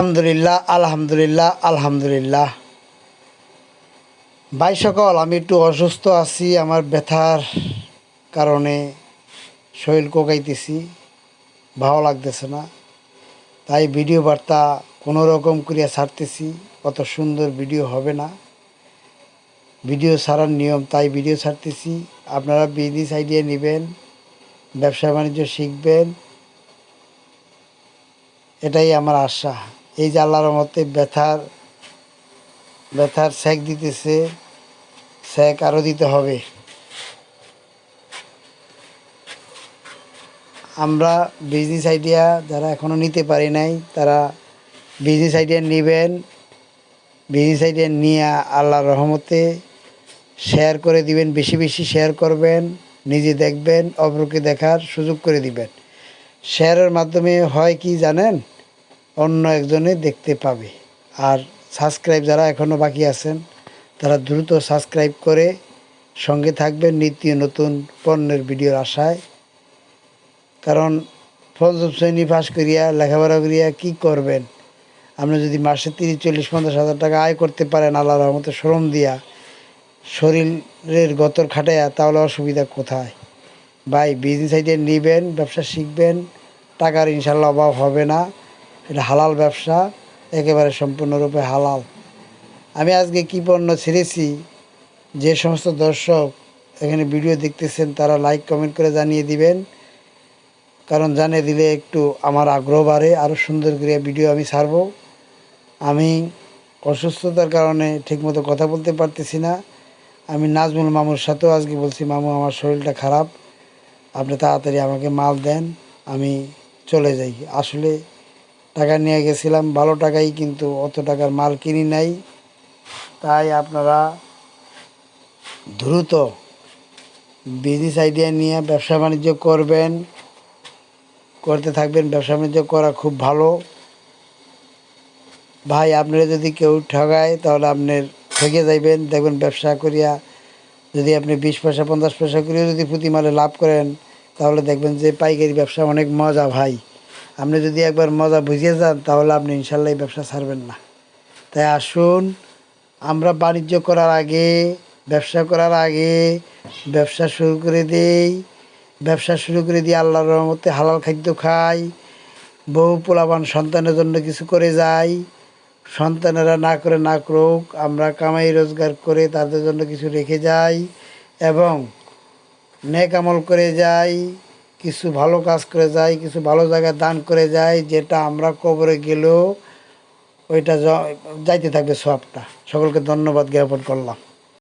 আলহামদুলিল্লাহ আলহামদুলিল্লাহ আলহামদুলিল্লাহ। ভাই সকল, আমি একটু অসুস্থ আছি, আমার ব্যথার কারণে শরীর কোকাইতেছি, ভালো লাগতেছে না। তাই ভিডিও বার্তা কোনো রকম করিয়া ছাড়তেছি, অত সুন্দর ভিডিও হবে না। ভিডিও ছাড়ার নিয়ম তাই ভিডিও ছাড়তেছি। আপনারা বিজনেস আইডিয়া নেবেন, ব্যবসা বাণিজ্য শিখবেন, এটাই আমার আশা। এই যে আল্লাহর মতে ব্যথার ব্যথার সেক দিতেছে, সেক আরও দিতে হবে। আমরা বিজনেস আইডিয়া যারা এখনও নিতে পারি নাই, তারা বিজনেস আইডিয়া নেবেন বিজনেস আইডিয়া নিয়ে আল্লাহর রহমতে শেয়ার করে দিবেন, বেশি বেশি শেয়ার করবেন, নিজে দেখবেন, অপরকে দেখার সুযোগ করে দিবেন। শেয়ারের মাধ্যমে হয় কি জানেন? অন্য একজনে দেখতে পাবে। আর সাবস্ক্রাইব যারা এখনও বাকি আছেন, তারা দ্রুত সাবস্ক্রাইব করে সঙ্গে থাকবেন নিত্য নতুন পণ্যের ভিডিওর আশায়। কারণ পঞ্চম শ্রেণি পাস করিয়া লেখাপড়া করিয়া কী করবেন? আপনি যদি মাসে তিরিশ, চল্লিশ, পঞ্চাশ হাজার টাকা আয় করতে পারেন আল্লাহ রহমতে শ্রম দিয়া, শরীরের গতর খাটাইয়া, তাহলে অসুবিধা কোথায়? ভাই বিজনেস আইডিয়া নেবেন, ব্যবসা শিখবেন, টাকার ইনশাল্লাহ অভাব হবে না। এটা হালাল ব্যবসা, একেবারে সম্পূর্ণরূপে হালাল। আমি আজকে কী পণ্য ছেড়েছি, যে সমস্ত দর্শক এখানে ভিডিও দেখতেছেন, তারা লাইক কমেন্ট করে জানিয়ে দিবেন। কারণ জানিয়ে দিলে একটু আমার আগ্রহ বাড়ে আরও সুন্দর করে ভিডিও আমি ছাড়বো। আমি অসুস্থতার কারণে ঠিকমতো কথা বলতে পারতেছি না। আমি নাজমুল মামুর সাথেও আজকে বলছি, মামু, আমার শরীরটা খারাপ। আপনি তাড়াতাড়ি আমাকে মাল দেন, আমি চলে যাই। আসলে টাকা নিয়ে গেছিলাম, ভালো টাকাই কিন্তু অত টাকার মাল কিনি নাই। তাই আপনারা দ্রুত বিজনেস আইডিয়া নিয়ে ব্যবসা বাণিজ্য করবেন, করতে থাকবেন, ব্যবসা বাণিজ্য করা খুব ভালো। ভাই, আপনারা যদি কেউ ঠগায় তাহলে আপনার ঠকে যাইবেন। দেখবেন ব্যবসা করিয়া যদি আপনি বিশ পয়সা, পঞ্চাশ পয়সা করিয়া যদি প্রতি মালে লাভ করেন, তাহলে দেখবেন যে পাইকারি ব্যবসা অনেক মজা ভাই। আপনি যদি একবার মজা বুঝিয়ে যান, তাহলে আপনি ইনশাল্লাহ ব্যবসা ছাড়বেন না। তাই আসুন, আমরা বাণিজ্য করার আগে, ব্যবসা করার আগে, ব্যবসা শুরু করে দেই। ব্যবসা শুরু করে দিয়ে আল্লাহর রহমতে হালাল খাদ্য খাই। বহু পোলাবান সন্তানের জন্য কিছু করে যাই। সন্তানেরা না করে না করুক, আমরা কামাই রোজগার করে তাদের জন্য কিছু রেখে যাই এবং নেক আমল করে যাই। কিছু ভালো কাজ করে যাই কিছু ভালো জায়গায় দান করে যাই যেটা আমরা কবরে গেলেও ওইটা যাইতে থাকবে সবটা। সকলকে ধন্যবাদ জ্ঞাপন করলাম।